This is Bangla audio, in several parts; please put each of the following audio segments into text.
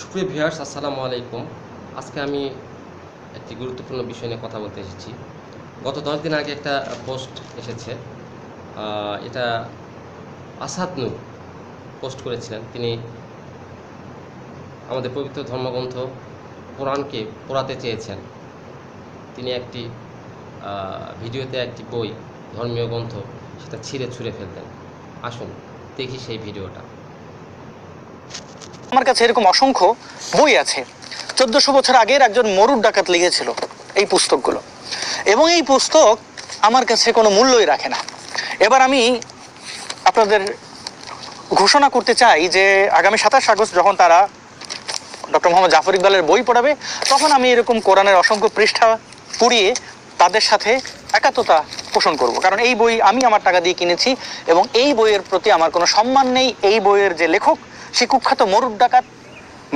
সুপ্রিয় ভিউয়ার্স, আসসালামু আলাইকুম। আজকে আমি একটি গুরুত্বপূর্ণ বিষয় নিয়ে কথা বলতে এসেছি। গত দশ দিন আগে একটা পোস্ট এসেছে। এটা আসাদ নূর পোস্ট করেছিলেন। তিনি আমাদের পবিত্র ধর্মগ্রন্থ কোরআনকে পড়াতে চেয়েছেন। তিনি একটি ভিডিওতে একটি বই, ধর্মীয় গ্রন্থ, সেটা ছিঁড়ে ছুঁড়ে ফেলতেন আসুন, দেখি সেই ভিডিওটা। আমার কাছে এরকম অসংখ্য বই আছে। চোদ্দশো বছর আগের একজন মরুর ডাকাত লিখেছিল এই পুস্তকগুলো। এবং এই পুস্তক আমার কাছে কোনো মূল্যই রাখে না। এবার আমি আপনাদের ঘোষণা করতে চাই যে আগামী সাতাশ আগস্ট যখন তারা ডক্টর মোহাম্মদ জাফর ইকবালের বই পড়াবে, তখন আমি এরকম কোরআনের অসংখ্য পৃষ্ঠা পুড়িয়ে তাদের সাথে একাত্মতা পোষণ করব। কারণ এই বই আমি আমার টাকা দিয়ে কিনেছি এবং এই বইয়ের প্রতি আমার কোনো সম্মান নেই। এই বইয়ের যে লেখক সে কুখ্যাত মরুর ডাকাত,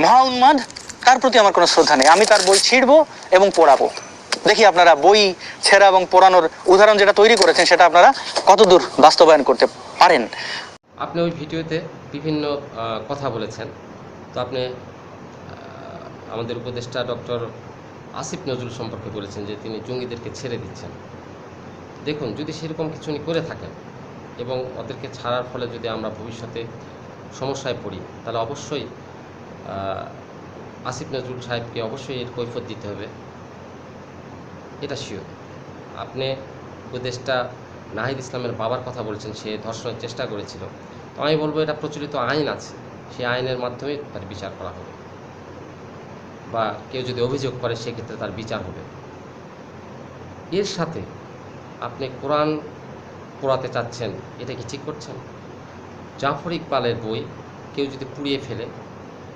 মহা উন্মাদ, তার প্রতি আমার কোনো শ্রদ্ধা নেই। আমি তার বই ছিঁড়বো এবং পড়াবো। দেখি আপনারা বই ছেঁড়া এবং পড়ানোর উদাহরণ যেটা তৈরি করেছেন, সেটা আপনারা কতদূর বাস্তবায়ন করতে পারেন? আপনি ওই ভিডিওতে বিভিন্ন কথা বলেছেন। তো আপনি আমাদের উপদেষ্টা ডক্টর আসিফ নজরুল সম্পর্কে বলেছেন যে তিনি জঙ্গিদেরকে ছেড়ে দিচ্ছেন। দেখুন, যদি সেরকম কিছু উনি করে থাকেন এবং ওদেরকে ছাড়ার ফলে যদি আমরা ভবিষ্যতে সমস্যায় পড়ি, তাহলে অবশ্যই আসিফ নজরুল সাহেবকে অবশ্যই এর কৈফত দিতে হবে। এটা শিওর আপনি উপদেষ্টা নাহিদ ইসলামের বাবার কথা বলছেন, সে ধর্ষণের চেষ্টা করেছিল। তো আমি বলব এটা প্রচলিত আইন আছে, সেই আইনের মাধ্যমে তার বিচার করা হবে। বা কেউ যদি অভিযোগ করে, সেক্ষেত্রে তার বিচার হবে। এর সাথে আপনি কোরআন পড়াতে চাচ্ছেন, এটা কি ঠিক করছেন? জাফর ইকবালের বই কেউ যদি পুড়িয়ে ফেলে,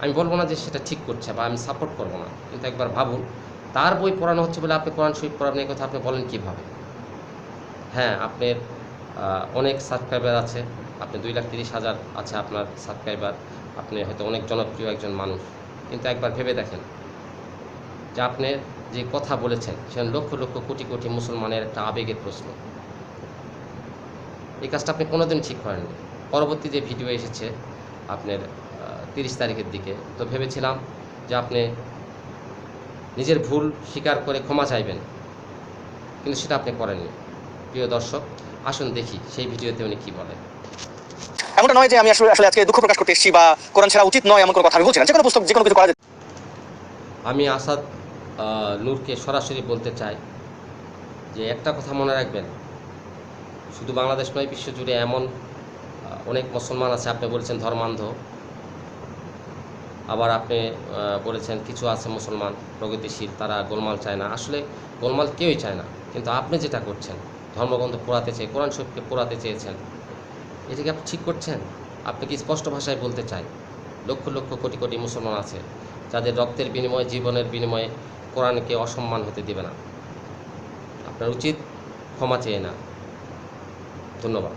আমি বলব না যে সেটা ঠিক করছে বা আমি সাপোর্ট করব না, কিন্তু একবার ভাবুন, তার বই পড়ানো হচ্ছে বলে আপনি কোরআন শরীফ পড়াবেন, এই কথা আপনি বলেন কীভাবে? হ্যাঁ আপনার অনেক সাবস্ক্রাইবার আছে, আপনি দুই লাখ তিরিশ হাজার আছে আপনার সাবস্ক্রাইবার আপনি হয়তো অনেক জনপ্রিয় একজন মানুষ, কিন্তু একবার ভেবে দেখেন যে আপনি যে কথা বলেছেন, সেখানে লক্ষ লক্ষ কোটি কোটি মুসলমানের একটা আবেগের প্রশ্ন। এই কাজটা আপনি কোনোদিন ঠিক করেননি। পরবর্তী যে ভিডিও এসেছে আপনার তিরিশ তারিখের দিকে তো ভেবেছিলাম যে আপনি নিজের ভুল স্বীকার করে ক্ষমা চাইবেন কিন্তু সেটা আপনি করেননি। প্রিয় দর্শক আসুন দেখি সেই ভিডিওতে উনি কী বলেন। এমনটা নয় যে আমি আসলে আসলে আজকে দুঃখ প্রকাশ করতে এসেছি বা কোরআন ছাড়া উচিত নয় এমন কোনো কথা আমি বলছি না। যে কোনো পুস্তক যে কোনো কিছু করা যেতে আমি আসাদ নূরকে সরাসরি বলতে চাই যে একটা কথা মনে রাখবেন। শুধু বাংলাদেশ নয় বিশ্বজুড়ে এমন অনেক মুসলমান আছে, আপনি বলেছেন ধর্মান্ধ। আবার আপনি বলেছেন কিছু আছে মুসলমান, প্রগতিশীল, তারা গোলমাল চায় না। আসলে গোলমাল কেউই চায় না, কিন্তু আপনি যেটা করছেন, ধর্মগ্রন্থ পোড়াতে চেয়ে, কোরআন শরীফকে পোড়াতে চেয়েছেন, এটা কি আপনি ঠিক করছেন? আপনি কি স্পষ্ট ভাষায় বলতে চাই? লক্ষ লক্ষ কোটি কোটি মুসলমান আছে, যাদের রক্তের বিনিময়ে, জীবনের বিনিময়ে কোরআনকে অসম্মান হতে দেবে না। আপনার উচিত ক্ষমা চেয়ে না ধন্যবাদ।